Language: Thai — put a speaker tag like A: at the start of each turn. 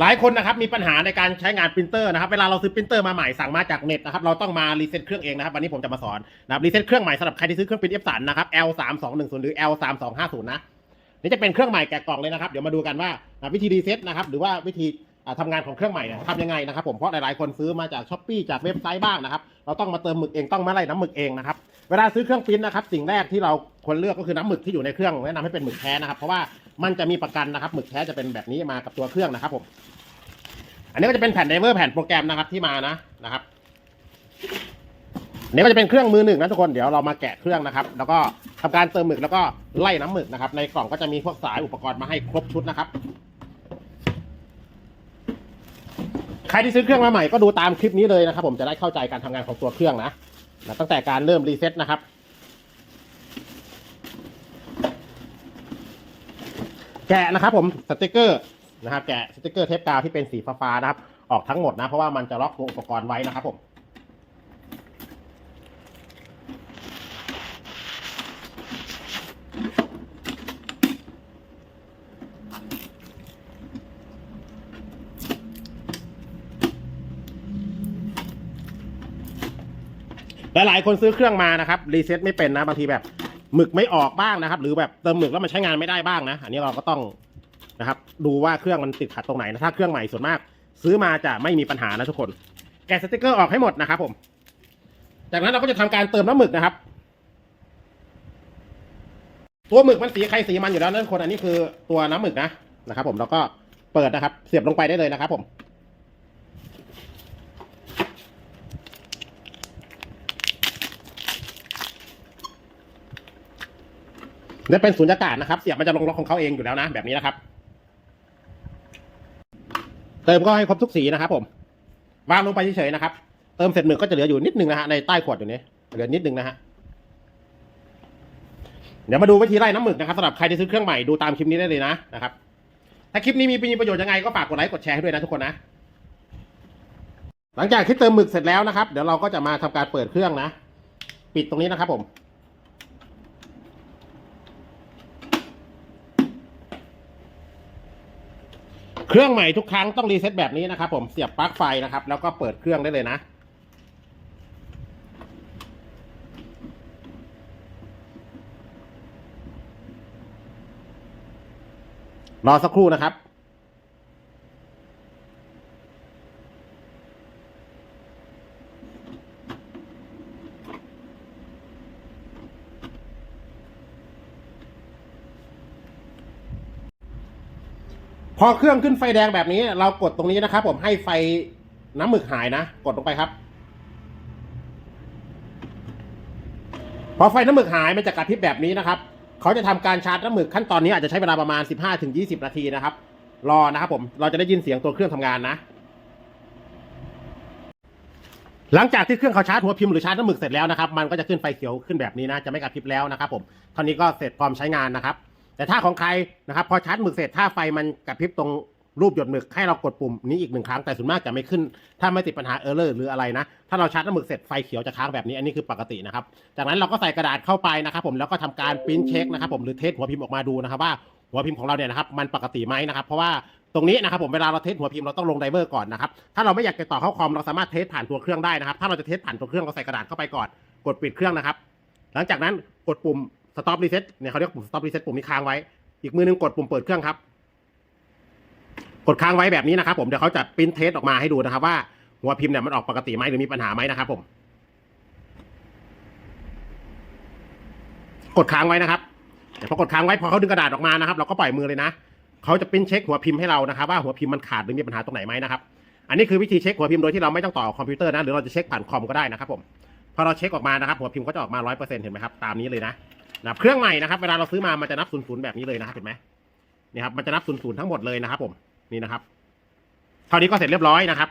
A: หลายคนนะครับมีปัญหาในการใช้งานปรินเตอร์นะครับเวลาเราซื้อปรินเตอร์มาใหม่สั่งมาจากเน็ตนะครับเราต้องมารีเซ็ตเครื่องเองนะครับวันนี้ผมจะมาสอนนะครับรีเซ็ตเครื่องใหม่สำหรับใครที่ซื้อเครื่องปรินเอฟสันนะครับ L 3 2 1 0หรือ L 3 2 5 0นะนี่จะเป็นเครื่องใหม่แกะกล่องเลยนะครับเดี๋ยวมาดูกันว่าวิธีรีเซ็ตนะครับหรือว่าวิธีอ่าทำงานของเครื่องใหม่นี่ยทำยังไงนะครับผมเพราะหลายๆคนซื้อมาจากช้อปปี้จากเว็บไซต์บ้างนะครับเราต้องมาเติมหมึกเองต้องมาไล่น้ำหมึกเองนะครับเวลาซื้อเครื่องปริ้นนะครับสิ่งแรกที่เราควรเลือกก็คือน้ำหมึกที่อยู่ในเครื่องแนะนำให้เป็นหมึกแท้นะครับเพราะว่า มันจะมีประกันนะครับหมึกแท้จะเป็นแบบนี้มากับตัวเครื่องนะครับผม อันนี้ก็จะเป็นแผ่นไดเวอร์แผ่นโปรแกรมนะครับที่มานะนะครับอันนี้ก็จะเป็นเครื่องมือหนึ่งนะทุกคนเดี๋ยวเรามาแกะเครื่องนะครับ แล้วก็ทำการเติมหมึกแล้วก็ไล่น้ำหมึกนะครับ ในกล่องก็จะมีพวกสายอุปกรณ์มาให้ครบชุดนะครับใครที่ซื้อเครื่องมาใหม่ก็ดูตามคลิปนี้เลยนะครับ ผมจะได้เข้าใจการทำงานของตัวเครื่องนะนะตั้งแต่การเริ่มรีเซ็ตนะครับ แกะนะครับผมสติกเกอร์นะครับแกะสติกเกอร์เทปกาวที่เป็นสีฟ้าๆนะครับ ออกทั้งหมดนะ เพราะว่ามันจะล็อกตัวอุปกรณ์ไว้นะครับผมหลายๆคนซื้อเครื่องมานะครับรีเซ็ตไม่เป็นนะบางทีแบบ หมึกไม่ออกบ้างนะครับ หรือแบบเติมหมึกแล้วมันใช้งานไม่ได้บ้างนะ อันนี้เราก็ต้องนะครับ ดูว่าเครื่องมันติดขัดตรงไหนนะถ้าเครื่องใหม่ส่วนมาก ซื้อมาจะไม่มีปัญหานะทุกคน แกะสติกเกอร์ออกให้หมดนะครับผม จากนั้นเราก็จะทำการเติมน้ำหมึกนะครับ ตัวหมึกมันสีใครสีมันอยู่แล้วนั่นคนอันนี้คือตัวน้ำหมึกนะนะครับ ผมแล้วก็เปิดนะครับ เสียบลงไปได้เลยนะครับ ผม นี่เป็นสุญญากาศนะครับ เสียบมันจะลงล็อกของเขาเองอยู่แล้วนะแบบนี้นะครับ เติมก็ให้ครบทุกสีนะครับ ผม วางลงไปเฉยๆนะครับ เติมเสร็จหมึกก็จะเหลืออยู่นิดนึงนะฮะในใต้ขวดอยู่นี้เหลือนิดนึงนะฮะเดี๋ยวมาดูวิธีไล่น้ำหมึกนะครับสำหรับใครที่ซื้อเครื่องใหม่ดูตามคลิปนี้ได้เลยนะนะครับ ถ้าคลิปนี้มีประโยชน์ยังไงก็ฝากกดไลค์กดแชร์ให้ด้วยนะทุกคนนะ หลังจากที่เติมหมึกเสร็จแล้วนะครับ เดี๋ยวเราก็จะมาทำการเปิดเครื่องนะ ปิดตรงนี้นะครับผม เครื่องใหม่ทุกครั้งต้องรีเซ็ตแบบนี้นะครับ ผมเสียบปลั๊กไฟนะครับ แล้วก็เปิดเครื่องได้เลยนะ รอสักครู่นะครับ พอเครื่องขึ้นไฟแดงแบบนี้ เรากดตรงนี้นะครับ ผมให้ไฟน้ำหมึกหายนะ กดลงไปครับ พอไฟน้ำหมึกหายมันจะกระพริบแบบนี้นะครับ เขาจะทำการชาร์จน้ำหมึกขั้นตอนนี้อาจจะใช้เวลาประมาณ 15-20 นาทีนะครับ รอนะครับผมเราจะได้ยินเสียงตัวเครื่องทำงานนะหลังจากที่เครื่องเขาชาร์จหัวพิมพ์หรือชาร์จน้ำหมึกเสร็จแล้วนะครับ มันก็จะขึ้นไฟเขียวขึ้นแบบนี้นะ จะไม่กระพริบแล้วนะครับผมเท่านี้ก็เสร็จพร้อมใช้งานนะครับ แต่ถ้าของใครนะครับพอชาร์จหมึกเสร็จถ้าไฟมันกระพริบตรงรูปหยดหมึกให้เรากดปุ่มนี้อีกหนึ่งครั้งแต่ส่วนมากจะไม่ขึ้น ถ้าไม่ติดปัญหาเออร์เลอร์หรืออะไรนะ ถ้าเราชาร์จน้ำหมึกเสร็จไฟเขียวจะค้างแบบนี้อันนี้คือปกตินะครับ จากนั้นเราก็ใส่กระดาษเข้าไปนะครับผมแล้วก็ทำการปริ้นเช็คนะครับผมหรือเทสหัวพิมพ์ออกมาดูนะครับว่าหัวพิมพ์ของเราเนี่ยนะครับมันปกติไหมนะครับเพราะว่าตรงนี้นะครับผมเวลาเราเทสหัวพิมพ์เราต้องลงไดเวอร์ก่อนนะครับถ้าเราไม่อยากจะต่อเข้าคอมเราสามารถเทสผ่านตัวเครื่องได้นะครับถ้าเราจะเทสผ่านตัวเครื่องเราใส่กระดาษเข้าไปก่อน กดปิดเครื่องนะครับ หลังจากนั้นกดปุ่ม stop reset เนี่ยเขาเรียกปุ่ม stop reset ปุ่มนี้ค้างไว้ อีกมือหนึงกดปุ่มเปิดเครื่องครับ กดค้างไว้แบบนี้นะครับผมเดี๋ยวเขาจะปริ้นเทสออกมาให้ดูนะครับ ว่าหัวพิมพ์เนี่ยมันออกปกติไหมหรือมีปัญหาไหมนะครับผม กดค้างไว้นะครับเดี๋ยวพอกดค้างไว้พอเขาดึงกระดาษออกมานะครับ เราก็ปล่อยมือเลยนะเขาจะปริ้นเช็คหัวพิมพ์ให้เรานะครับ ว่าหัวพิมพ์มันขาดหรือมีปัญหาตรงไหนไหมนะครับอันนี้คือวิธีเช็คหัวพิมพ์โดยที่เราไม่ต้องต่อคอมพิวเตอร์นะหรือเราจะเช็คผ่านคอมก็ได้นะครับผมพอเราเช็คออกมานะครับหัวพิมพ์ก็จะออกมาร้อยเปอร์เซ็นต์เห็นไหมครับตามนี้เลยนะ นะครับเครื่องใหม่นะครับเวลาเราซื้อมามันจะนับศูนย์ศูนย์แบบนี้เลยนะครับเห็นไหมนี่ครับมันจะนับศูนย์ศูนย์ทั้งหมดเลยนะครับ ผมนี่นะครับเท่านี้ก็เสร็จเรียบร้อยนะครับ